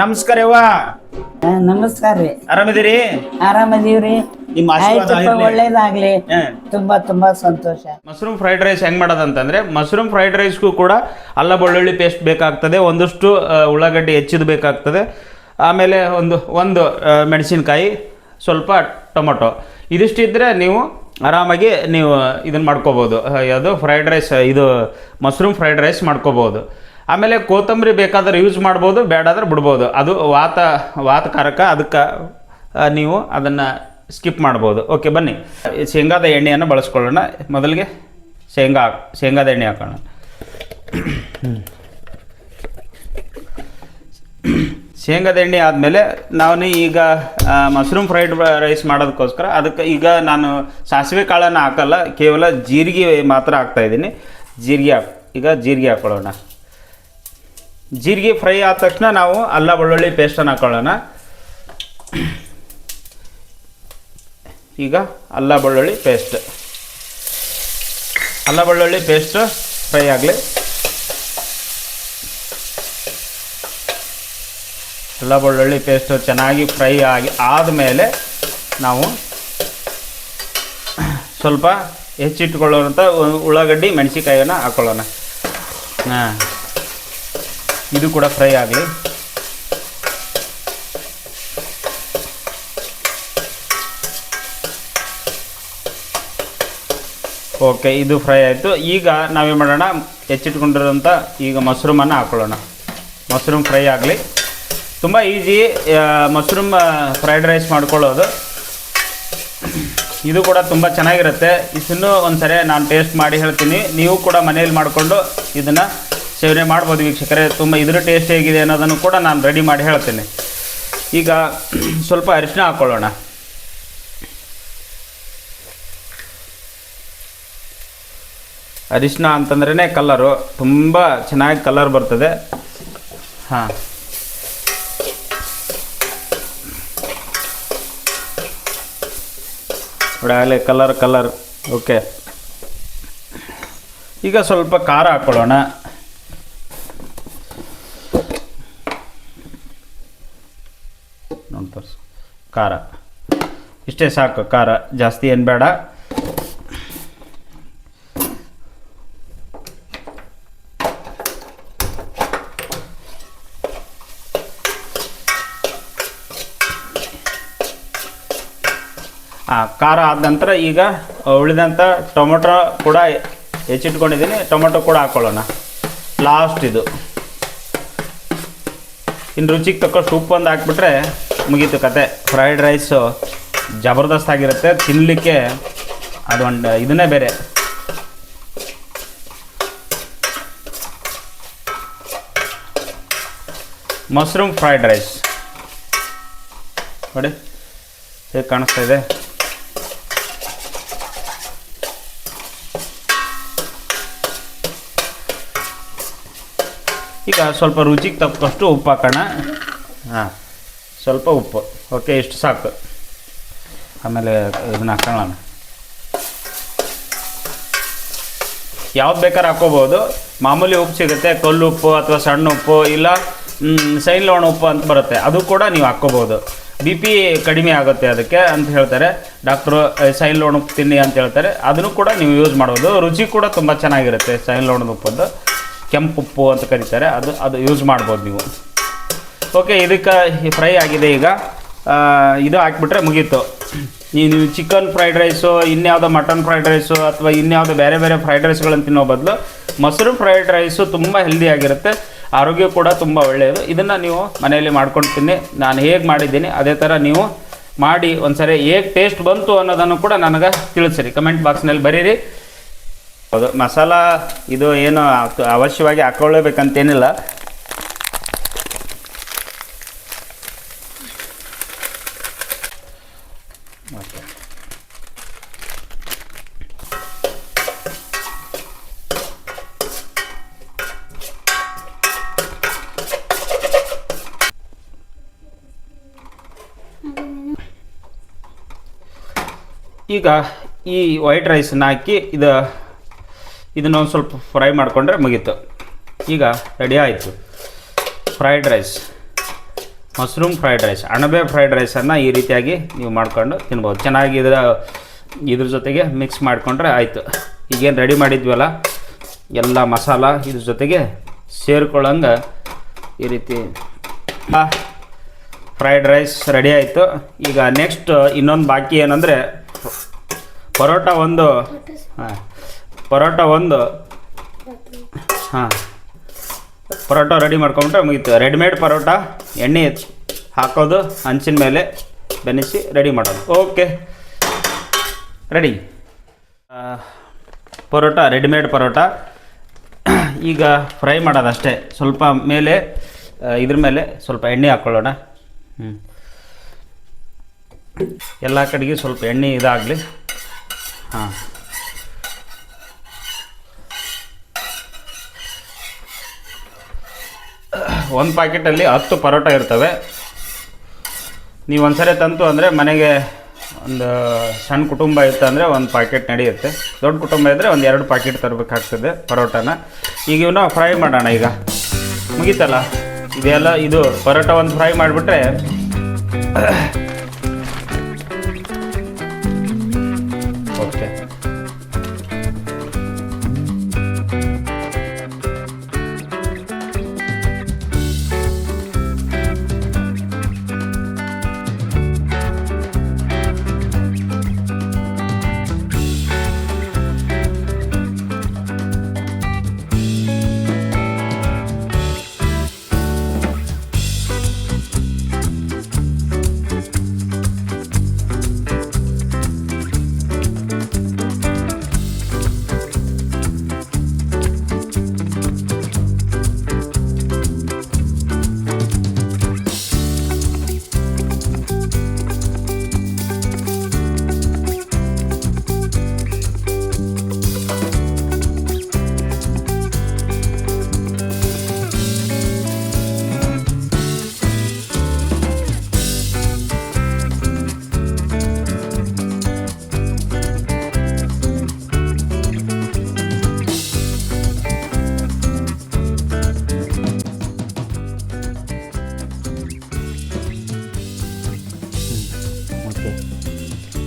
ನಮಸ್ಕಾರ ಯವ್ವ ನಮಸ್ಕಾರ ರೀ. ಆರಾಮಿದ್ದೀರಿ? ಆರಾಮದೀವ್ರಿ. ನಿಮ್ಮ ಆಶೀರ್ವಾದ ಆಯ್ತಪ್ಪ ಇರ್ಲಿ. ಒಳ್ಳೇದಾಗ್ಲಿ. ಹಾ. ತುಂಬಾ ತುಂಬಾ ಸಂತೋಷ. ಮಶ್ರೂಮ್ ಫ್ರೈಡ್ ರೈಸ್ ಹೆಂಗ್ ಮಾಡೋದಂತಂದ್ರೆ ಮಶ್ರೂಮ್ ಫ್ರೈಡ್ ರೈಸ್ಗೂ ಕೂಡ ಅಲ್ಲ ಬೆಳ್ಳುಳ್ಳಿ ಪೇಸ್ಟ್ ಬೇಕಾಗ್ತದೆ ಒಂದಷ್ಟು ಆ, ಉಳ್ಳಾಗಡ್ಡಿ ಹೆಚ್ಚಿದ ಬೇಕಾಗ್ತದೆ. ಆಮೇಲೆ ಒಂದು ಒಂದು ಆ, ಮೆಣಸಿನ್ಕಾಯಿ ಸ್ವಲ್ಪ ಟೊಮೊಟೊ. ಇದಿಷ್ಟಿದ್ರೆ ನೀವು ಆರಾಮಾಗಿ ನೀವು ಇದನ್ನ ಮಾಡ್ಕೋಬೋದು. ಆ, ಯಾವುದು? ಫ್ರೈಡ್ ರೈಸ್ ಇದು ಮಶ್ರೂಮ್ ಫ್ರೈಡ್ ರೈಸ್ ಮಾಡ್ಕೋಬೋದು. ಆಮೇಲೆ ಕೊತ್ತಂಬರಿ ಬೇಕಾದ್ರೆ ಯೂಸ್ ಮಾಡ್ಬೋದು ಬೇಡಾದ್ರೆ ಬಿಡ್ಬೋದು. ಅದು ವಾತ, ವಾತಕಾರಕ, ಅದಕ್ಕೆ ನೀವು ಅದನ್ನು ಸ್ಕಿಪ್ ಮಾಡ್ಬೋದು. ಓಕೆ ಬನ್ನಿ. ಶೇಂಗಾದ ಎಣ್ಣೆಯನ್ನು ಬಳಸ್ಕೊಳ್ಳೋಣ. ಮೊದಲಿಗೆ ಶೇಂಗಾ ಶೇಂಗಾದ ಎಣ್ಣೆ ಹಾಕೋಣ. ಶೇಂಗಾದ ಎಣ್ಣೆ ಆದಮೇಲೆ ನಾನು ಈಗ ಮಶ್ರೂಮ್ ಫ್ರೈಡ್ ರೈಸ್ ಮಾಡೋದಕ್ಕೋಸ್ಕರ ಅದಕ್ಕೆ ಈಗ ನಾನು ಸಾಸಿವೆ ಕಾಳನ್ನು ಹಾಕಲ್ಲ, ಕೇವಲ ಜೀರಿಗೆ ಮಾತ್ರ ಹಾಕ್ತಾಯಿದ್ದೀನಿ ಜೀರಿಗೆ ಹಾಕ್, ಈಗ ಜೀರಿಗೆ ಹಾಕೊಳ್ಳೋಣ. ಜೀರಿಗೆ ಫ್ರೈ ಆದ ತಕ್ಷಣ ನಾವು ಅಲ್ಲ ಬೆಳ್ಳುಳ್ಳಿ ಪೇಸ್ಟನ್ನು ಹಾಕೊಳ್ಳೋಣ. ಈಗ ಅಲ್ಲ ಬೆಳ್ಳುಳ್ಳಿ ಪೇಸ್ಟ್ ಅಲ್ಲ ಬೆಳ್ಳುಳ್ಳಿ ಪೇಸ್ಟ್ ಫ್ರೈ ಆಗಲಿ. ಅಲ್ಲ ಬೆಳ್ಳುಳ್ಳಿ ಪೇಸ್ಟ್ ಚೆನ್ನಾಗಿ ಫ್ರೈ ಆಗಿ ಆದಮೇಲೆ ನಾವು ಸ್ವಲ್ಪ ಹೆಚ್ಚಿಟ್ಕೊಳ್ಳೋಂಥ ಉಳ್ಳಾಗಡ್ಡಿ ಮೆಣಸಿಕಾಯಿಯನ್ನು ಹಾಕ್ಕೊಳ್ಳೋಣ ಹಾಂ. ಇದು ಕೂಡ ಫ್ರೈ ಆಗಲಿ ಓಕೆ, ಇದು ಫ್ರೈ ಆಯಿತು. ಈಗ ನಾವೇನು ಮಾಡೋಣ? ಹೆಚ್ಚಿಟ್ಕೊಂಡಿರೋಂಥ ಈಗ ಮಶ್ರೂಮನ್ನು ಹಾಕೊಳ್ಳೋಣ. ಮಶ್ರೂಮ್ ಫ್ರೈ ಆಗಲಿ. ತುಂಬ ಈಸಿ ಮಶ್ರೂಮ್ ಫ್ರೈಡ್ ರೈಸ್ ಮಾಡ್ಕೊಳ್ಳೋದು. ಇದು ಕೂಡ ತುಂಬ ಚೆನ್ನಾಗಿರುತ್ತೆ. ಇದನ್ನು ಒಂದ್ಸರಿ ನಾನು ಟೇಸ್ಟ್ ಮಾಡಿ ಹೇಳ್ತೀನಿ. ನೀವು ಕೂಡ ಮನೇಲಿ ಮಾಡಿಕೊಂಡು ಇದನ್ನು ಸೇವನೆ ಮಾಡ್ಬೋದು ವೀಕ್ಷಕರೇ. ತುಂಬ ಇದರ ಟೇಸ್ಟ್ ಹೇಗಿದೆ ಅನ್ನೋದನ್ನು ಕೂಡ ನಾನು ರೆಡಿ ಮಾಡಿ ಹೇಳ್ತೇನೆ. ಈಗ ಸ್ವಲ್ಪ ಅರಿಶಿನ ಹಾಕ್ಕೊಳ್ಳೋಣ ಅರಿಶಿನ ಅಂತಂದ್ರೇ ಕಲ್ಲರು ತುಂಬ ಚೆನ್ನಾಗಿ ಕಲರ್ ಬರ್ತದೆ. ಹಾಂ. ಆಗಲೇ ಕಲರ್ ಕಲರ್ ಓಕೆ ಈಗ ಸ್ವಲ್ಪ ಖಾರ ಹಾಕ್ಕೊಳ್ಳೋಣ ನೋಡಿ ತೋರ್ಸು ಖಾರ. ಇಷ್ಟೇ ಸಾಕು, ಖಾರ. ಜಾಸ್ತಿ ಏನು ಬೇಡ. ಖಾರ ಆದ ನಂತರ ಈಗ ಉಳಿದಂಥ ಟೊಮೊಟೊ ಕೂಡ ಹೆಚ್ಚಿಟ್ಕೊಂಡಿದ್ದೀನಿ. ಟೊಮೊಟೊ ಕೂಡ ಹಾಕ್ಕೊಳ್ಳೋಣ ಲಾಸ್ಟ್ ಇದು. ಇನ್ನು ರುಚಿಗೆ ತಕ್ಕಷ್ಟು ಉಪ್ಪು ಒಂದು ಹಾಕ್ಬಿಟ್ರೆ ಮುಗೀತು ಕತೆ. ಫ್ರೈಡ್ ರೈಸು ಜಬರ್ದಸ್ತ್ ಆಗಿರುತ್ತೆ. ತಿನ್ನಲಿಕ್ಕೆ ಅದೊಂದು ಇದನ್ನೇ ಬೇರೆ. ಮಶ್ರೂಮ್ ಫ್ರೈಡ್ ರೈಸ್ ನೋಡಿ, ಹೇಗೆ ಕಾಣಿಸ್ತಾ ಇದೆ. ಈಗ ಸ್ವಲ್ಪ ರುಚಿಗೆ ತಕ್ಕಷ್ಟು ಉಪ್ಪು ಹಾಕೋಣ ಹಾಂ. ಸ್ವಲ್ಪ ಉಪ್ಪು. ಓಕೆ, ಇಷ್ಟು ಸಾಕು. ಆಮೇಲೆ ಇದನ್ನ ಹಾಕೊಳ್ಳೋಣ ಯಾವ್ದು ಬೇಕಾದ್ರೆ ಹಾಕೋಬೋದು. ಮಾಮೂಲಿ ಉಪ್ಪು ಸಿಗುತ್ತೆ. ಕಲ್ಲು ಉಪ್ಪು ಅಥವಾ ಸಣ್ಣ ಉಪ್ಪು ಇಲ್ಲ ಸೈನ್ ಲೋಣ ಉಪ್ಪು ಅಂತ ಬರುತ್ತೆ. ಅದು ಕೂಡ ನೀವು ಹಾಕ್ಕೋಬೋದು ಬಿ ಪಿ ಕಡಿಮೆ ಆಗುತ್ತೆ ಅದಕ್ಕೆ ಅಂತ ಹೇಳ್ತಾರೆ. ಡಾಕ್ಟ್ರು ಸೈನ್ ಲೋಣ ಉಪ್ಪು ತಿನ್ನಿ ಅಂತ ಹೇಳ್ತಾರೆ. ಅದನ್ನು ಕೂಡ ನೀವು ಯೂಸ್ ಮಾಡ್ಬೋದು. ರುಚಿ ಕೂಡ ತುಂಬ ಚೆನ್ನಾಗಿರುತ್ತೆ ಸೈನ್ ಲೋಣದ ಉಪ್ಪದ್ದು. ಕೆಂಪು ಉಪ್ಪು ಅಂತ ಕರೀತಾರೆ. ಅದು ಅದು ಯೂಸ್ ಮಾಡ್ಬೋದು ನೀವು. ಓಕೆ ಇದಕ್ಕೆ ಫ್ರೈ ಆಗಿದೆ ಈಗ. ಇದು ಹಾಕ್ಬಿಟ್ರೆ ಮುಗೀತು. ನೀವು ಚಿಕನ್ ಫ್ರೈಡ್ ರೈಸು ಇನ್ಯಾವುದೋ ಮಟನ್ ಫ್ರೈಡ್ ರೈಸು ಅಥವಾ ಇನ್ಯಾವುದೋ ಬೇರೆ ಬೇರೆ ಫ್ರೈಡ್ ರೈಸ್ಗಳನ್ನು ತಿನ್ನೋ ಬದಲು ಮೊಸರು ಫ್ರೈಡ್ ರೈಸು ತುಂಬ ಹೆಲ್ದಿಯಾಗಿರುತ್ತೆ ಆರೋಗ್ಯ ಕೂಡ ತುಂಬ ಒಳ್ಳೆಯದು. ಇದನ್ನು ನೀವು ಮನೆಯಲ್ಲಿ ಮಾಡ್ಕೊಂಡು ತಿನ್ನಿ ನಾನು ಹೇಗೆ ಮಾಡಿದ್ದೀನಿ, ಅದೇ ಥರ ನೀವು ಮಾಡಿ ಒಂದ್ಸರಿ ಹೇಗೆ ಟೇಸ್ಟ್ ಬಂತು ಅನ್ನೋದನ್ನು ಕೂಡ ನನಗೆ ತಿಳಿಸಿರಿ. ಕಮೆಂಟ್ ಬಾಕ್ಸ್ನಲ್ಲಿ ಬರೀರಿ. ಹೌದು, ಮಸಾಲ ಇದು ಏನು ಅವಶ್ಯವಾಗಿ ಹಾಕೊಳ್ಳೇಬೇಕಂತೇನಿಲ್ಲ. ಈಗ ಈ ವೈಟ್ ರೈಸನ್ನ ಹಾಕಿ ಇದು, ಇದನ್ನು ಒಂದು ಸ್ವಲ್ಪ ಫ್ರೈ ಮಾಡಿಕೊಂಡ್ರೆ ಮುಗೀತು. ಈಗ ರೆಡಿ ಆಯಿತು. Fried rice mushroom fried rice ಅಣಬೆ ಫ್ರೈಡ್ ರೈಸನ್ನು ಈ ರೀತಿಯಾಗಿ ನೀವು ಮಾಡ್ಕೊಂಡು ತಿನ್ಬೋದು. ಚೆನ್ನಾಗಿ ಇದರ, ಇದ್ರ ಜೊತೆಗೆ ಮಿಕ್ಸ್ ಮಾಡಿಕೊಂಡ್ರೆ ಆಯಿತು. ಈಗೇನು ರೆಡಿ ಮಾಡಿದ್ವಲ್ಲ, ಎಲ್ಲ ಮಸಾಲ ಇದ್ರ ಜೊತೆಗೆ ಸೇರ್ಕೊಳ್ಳಂಗೆ ಈ ರೀತಿ ಫ್ರೈಡ್ ರೈಸ್ ರೆಡಿ ಆಯಿತು. ಈಗ ನೆಕ್ಸ್ಟ್ ಇನ್ನೊಂದು ಬಾಕಿ ಏನಂದರೆ ಪರೋಟ ಒಂದು. ಹಾಂ. ಪರೋಟ ಒಂದು. ಹಾಂ. ಪರೋಟ ರೆಡಿ ಮಾಡ್ಕೊಂಬಿಟ್ರೆ ಮುಗೀತು. ರೆಡಿಮೇಡ್ ಪರೋಟ, ಎಣ್ಣೆ ಹಾಕೋದು, ಹಂಚಿನ ಮೇಲೆ ಬೆನಿಸಿ ರೆಡಿ ಮಾಡೋದು. Okay ready parotta readymade parotta. ಈಗ ಫ್ರೈ ಮಾಡೋದಷ್ಟೇ. ಸ್ವಲ್ಪ ಮೇಲೆ ಇದ್ರ ಮೇಲೆ ಸ್ವಲ್ಪ ಎಣ್ಣೆ ಹಾಕ್ಕೊಳ್ಳೋಣ ಹ್ಞೂ ಎಲ್ಲ ಕಡೆಗೆ ಸ್ವಲ್ಪ ಎಣ್ಣೆ ಇದಾಗಲಿ. ಹಾಂ. ಒಂದು ಪ್ಯಾಕೆಟಲ್ಲಿ ಹತ್ತು ಪರೋಟ ಇರ್ತವೆ. ನೀವು ಒಂದ್ಸರಿ ತಂತು ಅಂದರೆ ಮನೆಗೆ ಒಂದು ಸಣ್ಣ ಕುಟುಂಬ ಇತ್ತು ಅಂದರೆ ಒಂದು ಪ್ಯಾಕೆಟ್ ನಡೆಯುತ್ತೆ. ದೊಡ್ಡ ಕುಟುಂಬ ಇದ್ದರೆ ಒಂದು ಎರಡು ಪ್ಯಾಕೆಟ್ ತರಬೇಕಾಗ್ತದೆ ಪರೋಟನ. ಈಗ ಇವನ್ನ ಫ್ರೈ ಮಾಡೋಣ ಈಗ. ಮುಗೀತಲ್ಲ? ಇದೆಲ್ಲ ಇದು ಪರೋಟ ಒಂದು ಫ್ರೈ ಮಾಡಿಬಿಟ್ರೆ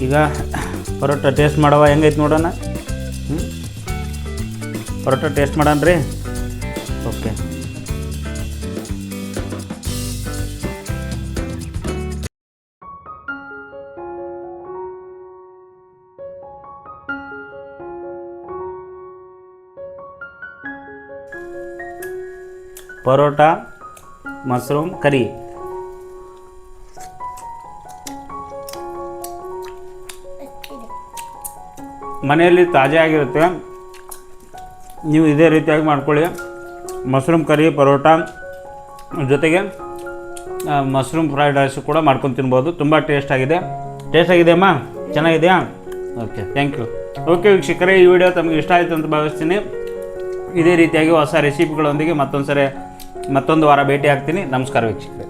ಈಗ ಪರೋಟ ಟೇಸ್ಟ್ ಮಾಡವ ಹೆಂಗೈತೆ ನೋಡೋಣ? ಪರೋಟ ಟೇಸ್ಟ್ ಮಾಡೋಣ ರೀ. Okay parotta mushroom curry. ಮನೆಯಲ್ಲಿ ತಾಜಾ ಆಗಿರುತ್ತೆ. ನೀವು ಇದೇ ರೀತಿಯಾಗಿ ಮಾಡ್ಕೊಳ್ಳಿ. ಮಶ್ರೂಮ್ ಕರಿ, ಪರೋಟ, ಜೊತೆಗೆ ಮಶ್ರೂಮ್ ಫ್ರೈಡ್ ರೈಸ್ ಕೂಡ ಮಾಡ್ಕೊಂಡು ತಿನ್ಬೋದು. ತುಂಬ ಟೇಸ್ಟ್ ಆಗಿದೆ. ಟೇಸ್ಟ್ ಆಗಿದೆ ಅಮ್ಮ? ಚೆನ್ನಾಗಿದೆಯಾ? ಓಕೆ ಥ್ಯಾಂಕ್ ಯು ಓಕೆ ವೀಕ್ಷಕರೇ, ಈ ವಿಡಿಯೋ ತಮಗೆ ಇಷ್ಟ ಆಯಿತು ಅಂತ ಭಾವಿಸ್ತೀನಿ. ಇದೇ ರೀತಿಯಾಗಿ ಹೊಸ ರೆಸಿಪಿಗಳೊಂದಿಗೆ ಮತ್ತೊಂದು ಸರಿ ಮತ್ತೊಂದು ವಾರ ಭೇಟಿ ಆಗ್ತೀನಿ ನಮಸ್ಕಾರ ವೀಕ್ಷಕರೇ.